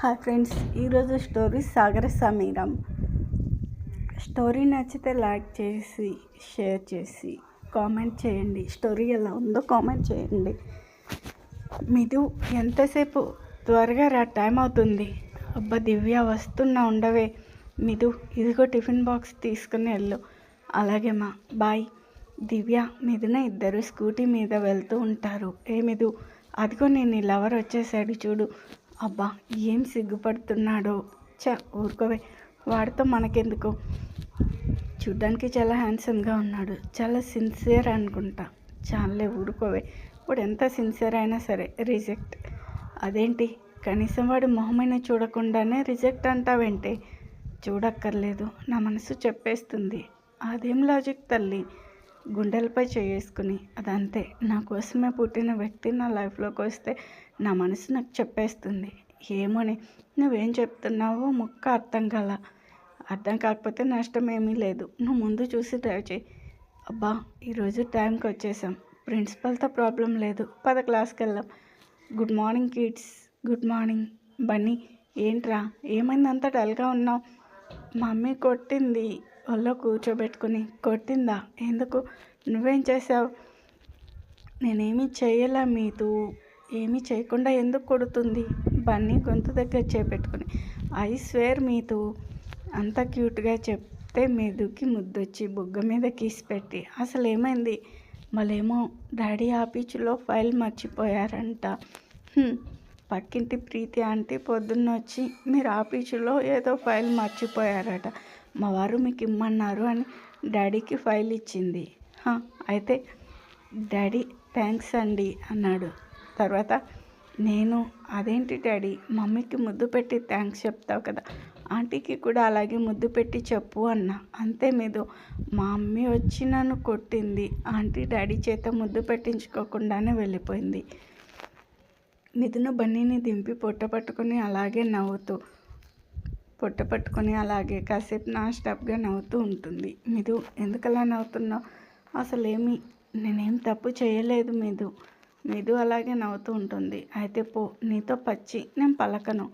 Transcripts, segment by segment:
Hi friends ఈరోజు story Sagara Sameeram. Story నచ్చితే like చేసి షేర్ చేసి కామెంట్ చేయండి. స్టోరీ ఎలా ఉందో కామెంట్ చేయండి. మీదు ఎంతసేపు త్వరగా రా టైం అవుతుంది. అబ్బా దివ్య వస్తున్నా ఉండవే. మీదు ఇదిగో టిఫిన్ బాక్స్ తీసుకుని వెళ్ళు. అలాగే మా బాయ్. దివ్య మీదనే ఇద్దరు స్కూటీ మీద వెళ్తూ ఉంటారు. ఏ మిదు అదిగో నేను నీ లవర్ వచ్చేసాడు చూడు. అబ్బా ఏం సిగ్గుపడుతున్నాడో? చ ఊరుకోవే. వాడితో మనకెందుకు? చూడ్డానికి చాలా హ్యాండ్సమ్గా ఉన్నాడు. చాలా సిన్సియర్ అనుకుంటా. చాలే ఊరుకోవే. వాడు ఎంత సిన్సియర్ అయినా సరే రిజెక్ట్. అదేంటి? కనీసం వాడి మొహమైనా చూడకుండానే రిజెక్ట్ అంటావేంటి? చూడక్కర్లేదు. నా మనసు చెప్పేస్తుంది. అదేం లాజిక్ తల్లి? గుండెలపై చేసుకుని అదంతే నా కోసమే పుట్టిన వ్యక్తి నా లైఫ్లోకి వస్తే నా మనసు నాకు చెప్పేస్తుంది. ఏమని నువ్వేం చెప్తున్నావో ముక్క అర్థం కల. అర్థం కాకపోతే నష్టం ఏమీ లేదు. నువ్వు ముందు చూసి డ్రైవ్ చేయి. అబ్బా ఈరోజు టైంకి వచ్చేసాం. ప్రిన్సిపల్తో ప్రాబ్లం లేదు. పద క్లాస్కి వెళ్దాం good morning kids. Good morning. Bunny ఏంట్రా? ఏమైంది అంత డల్గా ఉన్నావు? మమ్మీ కొట్టింది. ఒళ్ళో కూర్చోబెట్టుకుని కొట్టిందా? ఎందుకు? నువ్వేం చేసావు నేనేమీ చేయలే మీతో? ఏమీ చేయకుండా ఎందుకు కొడుతుంది? బన్నీ గొంతు దగ్గర చేపెట్టుకుని ఐ స్వేర్ మీతో? అంత క్యూట్గా చెప్తే మీదుకి ముద్దొచ్చి బుగ్గ మీద కిస్ పెట్టి అసలు ఏమైంది మళ్ళేమో డాడీ ఆఫీసులో ఫైల్ మర్చిపోయారంట. పక్కింటి ప్రీతి ఆంటీ పొద్దున్న వచ్చి మీరు ఆఫీసులో ఏదో ఫైల్ మర్చిపోయారట. మా వారు మీకు ఇమ్మన్నారు అని డాడీకి ఫైల్ ఇచ్చింది. అయితే డాడీ థ్యాంక్స్ అండి అన్నాడు. తర్వాత నేను అదేంటి డాడీ మమ్మీకి ముద్దు పెట్టి థ్యాంక్స్ చెప్తావు కదా ఆంటీకి కూడా అలాగే ముద్దు పెట్టి చెప్పు అన్న. అంతే మీద మా మమ్మీ వచ్చి నన్ను కొట్టింది ఆంటీ డాడీ చేత ముద్దు పెట్టించుకోకుండానే వెళ్ళిపోయింది. మిథును బన్నీని దింపి పొట్ట పట్టుకుని అలాగే నవ్వుతూ పొట్ట పట్టుకొని అలాగే కాసేపు నా స్టాప్గా నవ్వుతూ ఉంటుంది. మీదు ఎందుకలా నవ్వుతున్నావు? అసలు ఏమి నేనేం తప్పు చేయలేదు మీదు మీదు అలాగే నవ్వుతూ ఉంటుంది. అయితే పో నీతో పచ్చి నేను పలకను.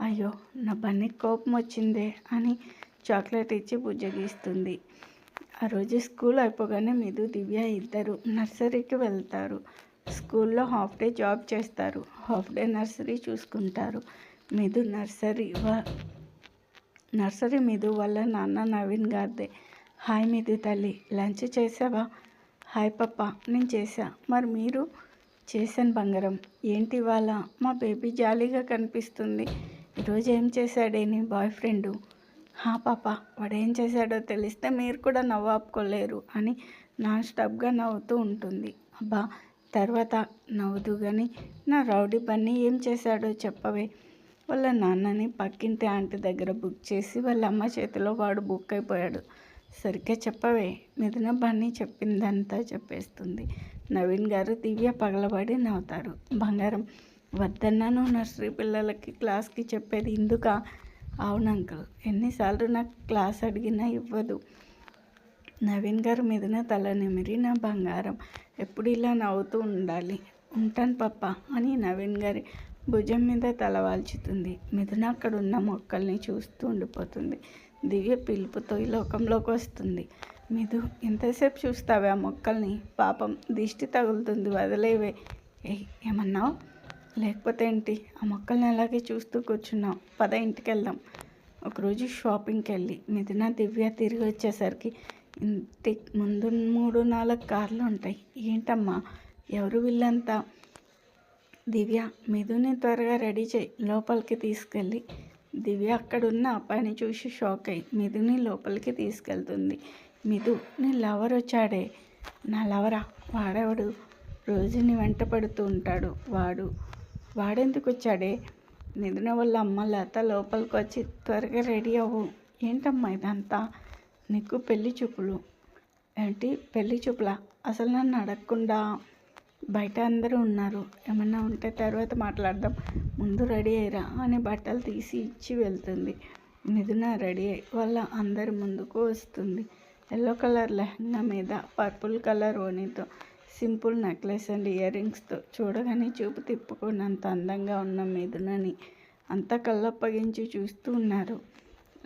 అయ్యో నా బన్నీ కోపం వచ్చిందే అని చాక్లెట్ ఇచ్చి బుజ్జగిస్తుంది ఆ రోజు స్కూల్ అయిపోగానే మీదు దివ్య ఇద్దరు నర్సరీకి వెళ్తారు. స్కూల్లో హాఫ్ డే జాబ్ చేస్తారు. హాఫ్ డే నర్సరీ చూసుకుంటారు. మీదు నర్సరీ వ- నర్సరీ మీదు వల్ల నాన్న నవీన్ గారిదే. హాయ్ మీది తల్లి లంచ్ చేసావా? హాయ్ పప్ప నేను చేశా. మరి మీరు? చేశాను బంగారం. ఏంటి ఇవాళ? మా బేబీ జాలీగా కనిపిస్తుంది. ఈరోజు ఏం చేశాడే నీ బాయ్ ఫ్రెండు? హా పాప వాడు ఏం చేశాడో తెలిస్తే మీరు కూడా నవ్వు ఆపుకోలేరు అని నాన్ స్టాప్గా నవ్వుతూ ఉంటుంది. అబ్బా తర్వాత నవ్వుతూ కానీ నా రౌడీ బన్నీ ఏం చేశాడో చెప్పవే. వాళ్ళ నాన్నని పక్కింటి ఆంటీ దగ్గర బుక్ చేసి వాళ్ళ అమ్మ చేతిలో వాడు బుక్ అయిపోయాడు. సరిగ్గా చెప్పవే మిథున బన్నీ చెప్పిందంతా చెప్పేస్తుంది. నవీన్ గారు దివ్య పగలబడి నవ్వుతారు. బంగారం వద్దన్నాను నర్సరీ పిల్లలకి క్లాస్కి చెప్పేది ఇందుక? అవును అంకుల్ ఎన్నిసార్లు నాకు క్లాస్ అడిగినా ఇవ్వదు. నవీన్ గారు మీదన తల నిమిరి నా బంగారం ఎప్పుడు ఇలా నవ్వుతూ ఉండాలి? ఉంటాను పప్ప అని నవీన్ గారి భుజం మీద తలవాల్చుతుంది మిథున అక్కడ ఉన్న మొక్కల్ని చూస్తూ ఉండిపోతుంది. దివ్య పిలుపుతో ఈ లోకంలోకి వస్తుంది. మిథు ఎంతసేపు చూస్తావే ఆ మొక్కల్ని? పాపం దిష్టి తగులుతుంది వదిలేవే. ఏ ఏమన్నావు? లేకపోతే ఏంటి? ఆ మొక్కల్ని అలాగే చూస్తూ కూర్చున్నావు. పద ఇంటికి వెళ్దాం ఒకరోజు షాపింగ్కి వెళ్ళి మిథున దివ్య తిరిగి వచ్చేసరికి ఇంటి ముందు మూడు నాలుగు కార్లు ఉంటాయి. ఏంటమ్మా? ఎవరు వీళ్ళంతా? దివ్య మిథుని త్వరగా రెడీ చేయి. లోపలికి తీసుకెళ్ళి. దివ్య అక్కడున్న అబ్బాయిని చూసి షాక్ అయ్యి మిథుని లోపలికి తీసుకెళ్తుంది. మిథు నీ లవర్ వచ్చాడే. నా లవరా? వాడెవడు? రోజుని వెంట పడుతూ ఉంటాడు. వాడు వాడెందుకు వచ్చాడే? మిథున వాళ్ళ అమ్మ లత లోపలికి వచ్చి త్వరగా రెడీ అవ్వు. ఏంటమ్మా ఇదంతా? నీకు పెళ్ళి చూపులు. ఏంటి? పెళ్ళి చూపులా? అసలు నన్ను అడగకుండా బయట అందరూ ఉన్నారు. ఏమన్నా ఉంటే తర్వాత మాట్లాడదాం. ముందు రెడీ అయ్యిరా అని బట్టలు తీసి ఇచ్చి వెళ్తుంది. మిథున రెడీ అయ్యి వాళ్ళ అందరి ముందుకు వస్తుంది. ఎల్లో కలర్ లెహంగా మీద పర్పుల్ కలర్ ఓణితో సింపుల్ నెక్లెస్ అండ్ ఇయర్ రింగ్స్తో చూడగానే చూపు తిప్పుకున్నంత అందంగా ఉన్న మిథునని అంతా కళ్ళప్పగించి చూస్తూ ఉన్నారు.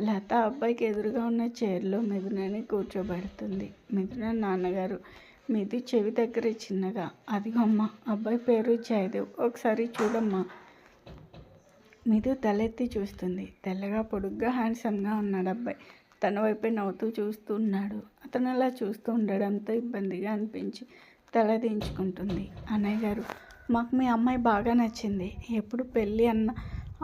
లత అబ్బాయికి ఎదురుగా ఉన్న చైర్లో మిథునని కూర్చోబెడుతుంది. మిథున నాన్నగారు మీది చెవి దగ్గర చిన్నగా. అదిగోమ్మా అమ్మ అబ్బాయి పేరు జయదేవ్. ఒకసారి చూడమ్మా. మీదు తలెత్తి చూస్తుంది. తెల్లగా పొడుగ్గా హ్యాండ్సమ్గా ఉన్నాడు అబ్బాయి. తన వైపే నవ్వుతూ చూస్తూ ఉన్నాడు అతను అలా చూస్తూ ఉండడంతో ఇబ్బందిగా అనిపించి తల దించుకుంటుంది. అన్నయ్య గారు మాకు మీ అమ్మాయి బాగా నచ్చింది. ఎప్పుడు పెళ్ళి అన్న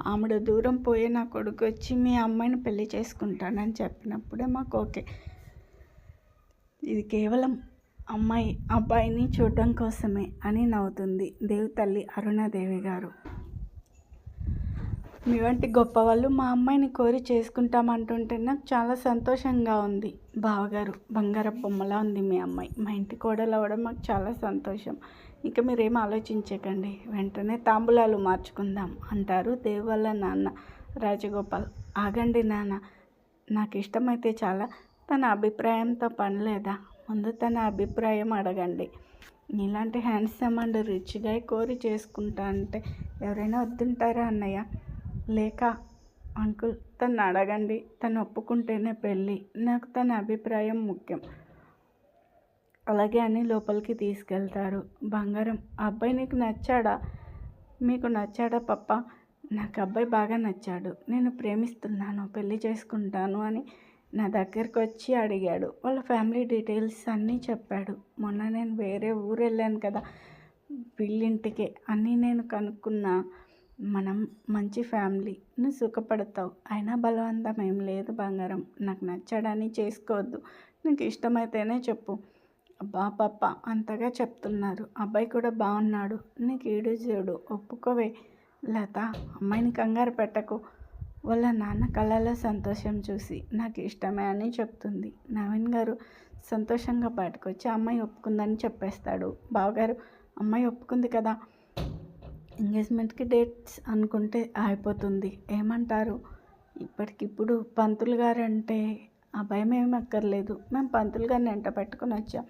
ఆమెడు దూరం పోయి నా కొడుకు వచ్చి మీ అమ్మాయిని పెళ్ళి చేసుకుంటానని చెప్పినప్పుడే మాకు ఓకే. ఇది కేవలం అమ్మాయి అబ్బాయిని చూడడం కోసమే అని నవ్వుతుంది దేవతల్లి అరుణాదేవి గారు. మీ వంటి గొప్ప వాళ్ళు మా అమ్మాయిని కోరి చేసుకుంటామంటుంటే నాకు చాలా సంతోషంగా ఉంది బావగారు. బంగారపు బొమ్మలా ఉంది మీ అమ్మాయి. మా ఇంటి కోడలు అవ్వడం మాకు చాలా సంతోషం. ఇంకా మీరేం ఆలోచించకండి. వెంటనే తాంబూలాలు మార్చుకుందాం అంటారు దేవు వాళ్ళ నాన్న. రాజగోపాల్ ఆగండి నాన్న. నాకు ఇష్టమైతే చాలా. తన అభిప్రాయంతో పని లేదా? ముందు తన అభిప్రాయం అడగండి. ఇలాంటి హ్యాండ్సమ్ అండ్ రిచ్గా కోరి చేసుకుంటా అంటే ఎవరైనా వద్దుంటారా అన్నయ్య? లేక అంకుల్ తను అడగండి. తను ఒప్పుకుంటేనే పెళ్ళి. నాకు తన అభిప్రాయం ముఖ్యం. అలాగే అని లోపలికి తీసుకెళ్తారు. బంగారం అబ్బాయి నీకు నచ్చాడా? మీకు నచ్చాడా పప్ప? నాకు అబ్బాయి బాగా నచ్చాడు. నేను ప్రేమిస్తున్నాను పెళ్ళి చేసుకుంటాను అని నా దగ్గరకు వచ్చి అడిగాడు. వాళ్ళ ఫ్యామిలీ డీటెయిల్స్ అన్నీ చెప్పాడు. మొన్న నేను వేరే ఊరు వెళ్ళాను కదా వీళ్ళింటికే. అన్నీ నేను కనుక్కున్నా. మనం మంచి ఫ్యామిలీ నువ్వు సుఖపడతావు. అయినా బలవంతం ఏం లేదు బంగారం. నాకు నచ్చాడని చేసుకోవద్దు. నీకు ఇష్టమైతేనే చెప్పు. అబ్బా పాప అంతగా చెప్తున్నారు. అబ్బాయి కూడా బాగున్నాడు నీకు ఈడు చూడు ఒప్పుకోవే. లత అమ్మాయిని కంగారు పెట్టకు. వాళ్ళ నాన్న కళ్ళలో సంతోషం చూసి నాకు ఇష్టమే అని చెప్తుంది. నవీన్ గారు సంతోషంగా పాటుకొచ్చి అమ్మాయి ఒప్పుకుందని చెప్పేస్తాడు. బావగారు అమ్మాయి ఒప్పుకుంది కదా ఎంగేజ్మెంట్కి డేట్స్ అనుకుంటే అయిపోతుంది ఏమంటారు? ఇప్పటికిప్పుడు పంతులు గారు అంటే ఆ భయం ఏమి అక్కర్లేదు. మేము పంతులు గారిని ఎంట పెట్టుకుని వచ్చాం.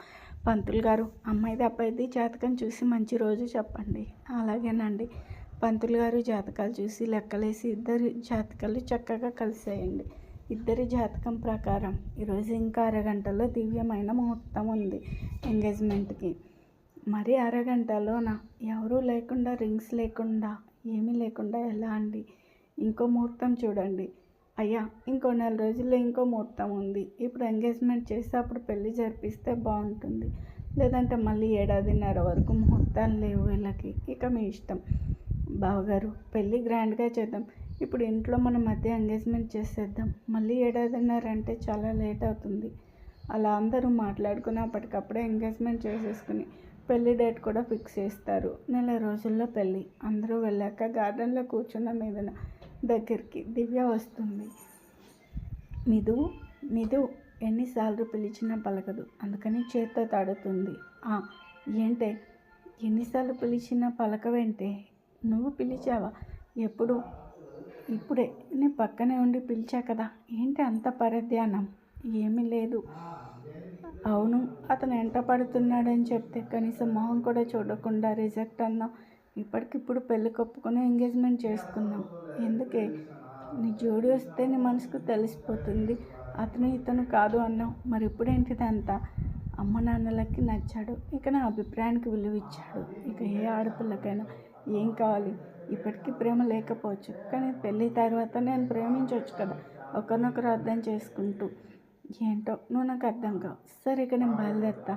పంతులు గారు అమ్మాయిది అబ్బాయిది జాతకం చూసి మంచి రోజు చెప్పండి. అలాగేనండి. పంతులు గారు జాతకాలు చూసి లెక్కలేసి ఇద్దరు జాతకాలు చక్కగా కలిసేయండి ఇద్దరి జాతకం ప్రకారం ఈరోజు ఇంకా అరగంటలో దివ్యమైన ముహూర్తం ఉంది ఎంగేజ్మెంట్కి. మరి అరగంటలోన? ఎవరూ లేకుండా రింగ్స్ లేకుండా ఏమీ లేకుండా ఎలా అండి? ఇంకో ముహూర్తం చూడండి. అయ్యా ఇంకో నెల రోజుల్లో ఇంకో ముహూర్తం ఉంది. ఇప్పుడు ఎంగేజ్మెంట్ చేస్తే అప్పుడు పెళ్ళి జరిపిస్తే బాగుంటుంది. లేదంటే మళ్ళీ ఏడాదిన్నర వరకు ముహూర్తాలు లేవు వీళ్ళకి. ఇక మీ ఇష్టం. బావగారు పెళ్ళి గ్రాండ్గా చేద్దాం. ఇప్పుడు ఇంట్లో మన మధ్య ఎంగేజ్మెంట్ చేసేద్దాం. మళ్ళీ ఏడాదిన్నర అంటే చాలా లేట్ అవుతుంది. అలా అందరూ మాట్లాడుకుని అప్పటికప్పుడే ఎంగేజ్మెంట్ చేసేసుకుని పెళ్ళి డేట్ కూడా ఫిక్స్ చేస్తారు. నెల రోజుల్లో పెళ్ళి. అందరూ వెళ్ళాక గార్డెన్లో కూర్చున్న మీదన దగ్గరికి దివ్య వస్తుంది. మిదు మిదు ఎన్నిసార్లు పిలిచినా పలకదు. అందుకని చేత్తో తాడుతుంది. ఏంటే? ఎన్నిసార్లు పిలిచినా పలకవేంటే? నువ్వు పిలిచావా? ఎప్పుడు? ఇప్పుడే. నేను పక్కనే ఉండి పిలిచా కదా. ఏంటి అంత పరధ్యానం? ఏమీ లేదు. అవును అతను ఎంట పడుతున్నాడని చెప్తే కనీసం మొహం కూడా చూడకుండా రిజెక్ట్ అన్నాం ఇప్పటికిప్పుడు పెళ్ళి కప్పుకొని ఎంగేజ్మెంట్ చేసుకున్నాం. ఎందుకే? నీ జోడి వస్తే నీ మనసుకు తెలిసిపోతుంది. అతను ఇతను కాదు అన్నావు. మరి ఇప్పుడేంటిది అంతా? అమ్మ నాన్నలకి నచ్చాడు. ఇక నా అభిప్రాయానికి విలువ ఇచ్చాడు ఇక ఏ ఆడపిల్లకైనా ఏం కావాలి? ఇప్పటికీ ప్రేమ లేకపోవచ్చు. కానీ పెళ్ళి తర్వాత నేను ప్రేమించవచ్చు కదా. ఒకరినొకరు అర్థం చేసుకుంటూ. ఏంటో నువ్వు నాకు అర్థం కావు. సరే ఇక నేను బయలుదేరుతా.